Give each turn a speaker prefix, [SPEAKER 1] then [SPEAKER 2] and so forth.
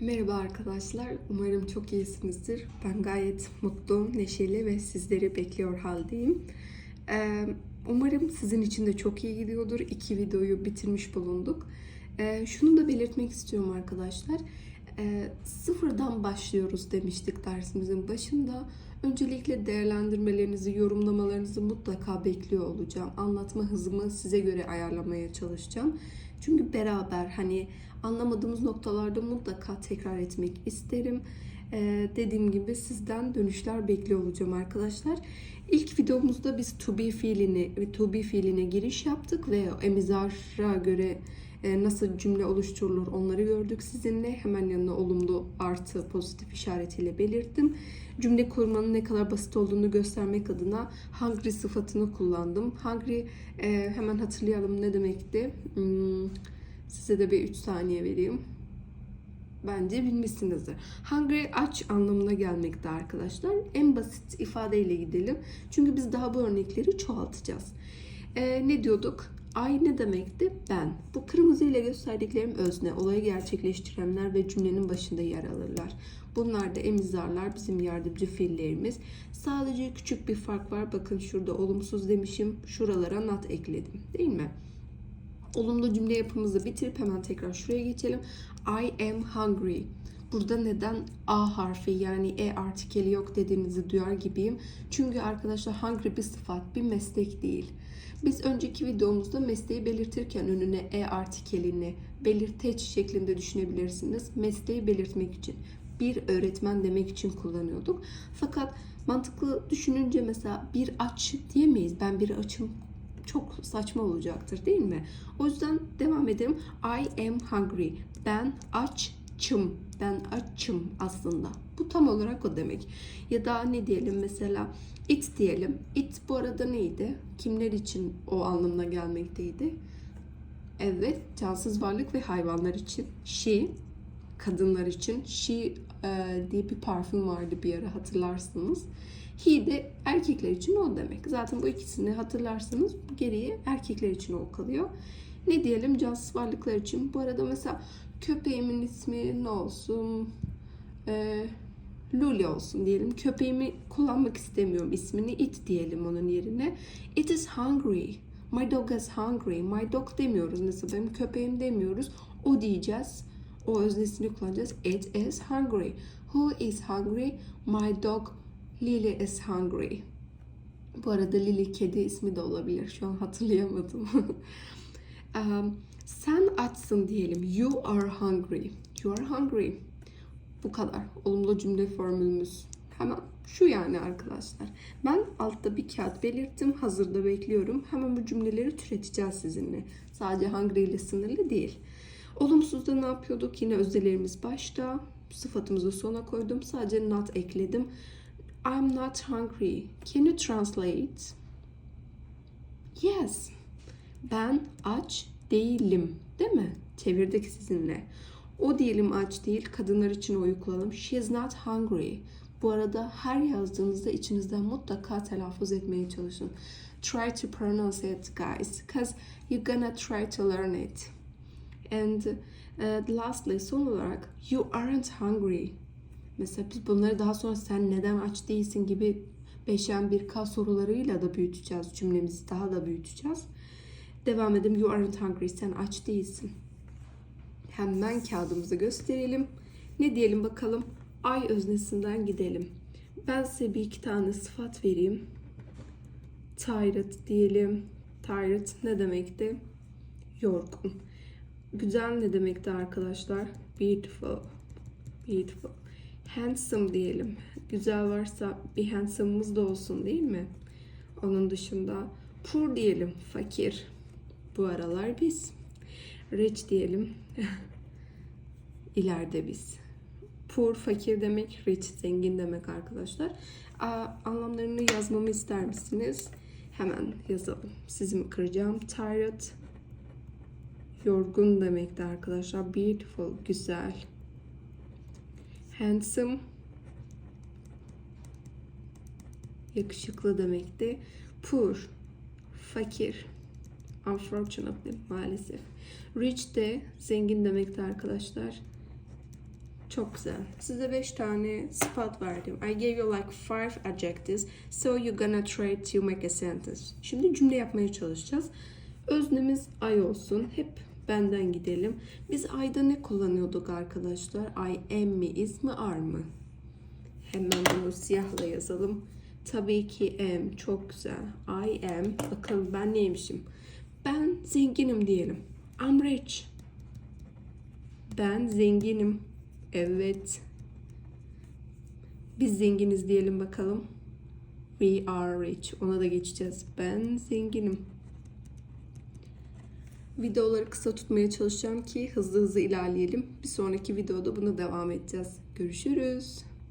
[SPEAKER 1] Merhaba arkadaşlar. Umarım çok iyisinizdir. Ben gayet mutlu, neşeli ve sizleri bekliyor haldeyim. Ee, umarım sizin için de çok iyi gidiyordur. İki videoyu bitirmiş bulunduk. Ee, şunu da belirtmek istiyorum arkadaşlar. Ee, sıfırdan başlıyoruz demiştik dersimizin başında. Öncelikle değerlendirmelerinizi, yorumlamalarınızı mutlaka bekliyor olacağım. Anlatma hızımı size göre ayarlamaya çalışacağım. Çünkü beraber hani anlamadığımız noktalarda mutlaka tekrar etmek isterim. Ee, dediğim gibi sizden dönüşler bekliyor olacağım arkadaşlar. İlk videomuzda biz to be fiilini ve to be fiiline giriş yaptık ve emizara göre e, nasıl cümle oluşturulur onları gördük sizinle. Hemen yanına olumlu artı pozitif işaretiyle belirttim. Cümle kurmanın ne kadar basit olduğunu göstermek adına hungry sıfatını kullandım. Hungry e, hemen hatırlayalım ne demekti. Hmm, size de bir 3 saniye vereyim. Bence bilmişsinizdir. Hungry aç anlamına gelmekte arkadaşlar. En basit ifadeyle gidelim. Çünkü biz daha bu örnekleri çoğaltacağız. E, ne diyorduk? I ne demekti? Ben. Bu kırmızı ile gösterdiklerim özne, olayı gerçekleştirenler ve cümlenin başında yer alırlar. Bunlar da emizarlar, bizim yardımcı fiillerimiz. Sadece küçük bir fark var. Bakın şurada olumsuz demişim. Şuralara not ekledim. Değil mi? Olumlu cümle yapımızı bitirip hemen tekrar şuraya geçelim. I am hungry. Burada neden A harfi yani E artikeli yok dediğinizi duyar gibiyim. Çünkü arkadaşlar hungry bir sıfat, bir meslek değil. Biz önceki videomuzda mesleği belirtirken önüne E artikelini belirteç şeklinde düşünebilirsiniz. Mesleği belirtmek için bir öğretmen demek için kullanıyorduk. Fakat mantıklı düşününce mesela bir aç diyemeyiz. Ben bir açım çok saçma olacaktır değil mi? O yüzden devam edelim. I am hungry. Ben açım. Ben açım aslında. Bu tam olarak o demek. Ya da ne diyelim mesela it diyelim. It bu arada neydi? Kimler için o anlamına gelmekteydi? Evet, cansız varlık ve hayvanlar için. She, kadınlar için. She e, diye bir parfüm vardı bir ara hatırlarsınız. He de erkekler için o demek. Zaten bu ikisini hatırlarsanız geriye erkekler için o kalıyor. Ne diyelim cansız varlıklar için. Bu arada mesela köpeğimin ismi ne olsun? Ee, Luli olsun diyelim. Köpeğimi kullanmak istemiyorum ismini. It diyelim onun yerine. It is hungry. My dog is hungry. My dog demiyoruz. Mesela benim köpeğim demiyoruz. O diyeceğiz. O öznesini kullanacağız. It is hungry. Who is hungry? My dog Lily is hungry. Bu arada Lily kedi ismi de olabilir. Şu an hatırlayamadım. um, sen açsın diyelim. You are hungry. You are hungry. Bu kadar. Olumlu cümle formülümüz. Hemen şu yani arkadaşlar. Ben altta bir kağıt belirttim. Hazırda bekliyorum. Hemen bu cümleleri türeteceğiz sizinle. Sadece hungry ile sınırlı değil. Olumsuzda ne yapıyorduk? Yine özdelerimiz başta. Sıfatımızı sona koydum. Sadece not ekledim. I'm not hungry. Can you translate? Yes. Ben aç değilim. Değil mi? Çevirdik sizinle. O diyelim aç değil. Kadınlar için oyu kullanalım. She is not hungry. Bu arada her yazdığınızda içinizden mutlaka telaffuz etmeye çalışın. Try to pronounce it guys. Because you're gonna try to learn it. And uh, lastly son olarak you aren't hungry. Mesela biz bunları daha sonra sen neden aç değilsin gibi 5'en 1K sorularıyla da büyüteceğiz. Cümlemizi daha da büyüteceğiz. Devam edelim. You aren't hungry. Sen aç değilsin. Hemen kağıdımızı gösterelim. Ne diyelim bakalım? Ay öznesinden gidelim. Ben size bir iki tane sıfat vereyim. Tired diyelim. Tired ne demekti? Yorgun. Güzel ne demekti arkadaşlar? Beautiful. Beautiful. Handsome diyelim. Güzel varsa bir handsome'ımız da olsun değil mi? Onun dışında poor diyelim. Fakir. Bu aralar biz. Rich diyelim. İleride biz. Poor fakir demek, rich zengin demek arkadaşlar. Aa, anlamlarını yazmamı ister misiniz? Hemen yazalım. Sizi mi kıracağım? Tired. Yorgun demekti arkadaşlar. Beautiful, güzel. Handsome. Yakışıklı demekti. Poor. Fakir. Unfortunately maalesef. Rich de zengin demekti arkadaşlar. Çok güzel. Size 5 tane sıfat verdim. I gave you like five adjectives. So you're gonna try to make a sentence. Şimdi cümle yapmaya çalışacağız. Öznemiz I olsun. Hep benden gidelim. Biz I'da ne kullanıyorduk arkadaşlar? I am mi, is mi, are mı? Hemen bunu siyahla yazalım. Tabii ki am. Çok güzel. I am. Bakalım ben neymişim? Ben zenginim diyelim. I'm rich. Ben zenginim. Evet. Biz zenginiz diyelim bakalım. We are rich. Ona da geçeceğiz. Ben zenginim. Videoları kısa tutmaya çalışacağım ki hızlı hızlı ilerleyelim. Bir sonraki videoda buna devam edeceğiz. Görüşürüz.